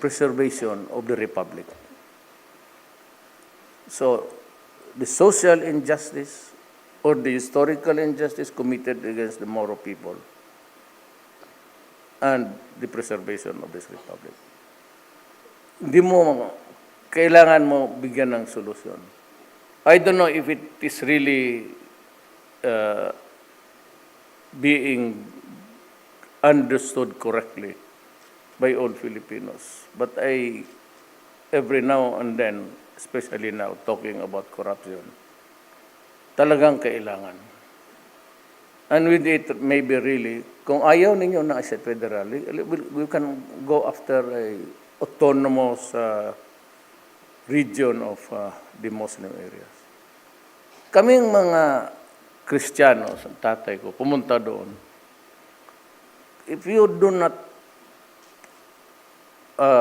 preservation of the republic. So, the social injustice or the historical injustice committed against the Moro people and the preservation of this republic. Hindi mo, kailangan mo bigyan ng solusyon. I don't know if it is really uh, being understood correctly by all Filipinos. But I, every now and then, especially now, talking about corruption, talagang kailangan. And with it, maybe really, kung ayaw ninyo na as a federal, we, can go after a autonomous uh, region of uh, the Muslim areas. Kaming mga Kristiyano, tatay ko, pumunta doon. If you do not uh,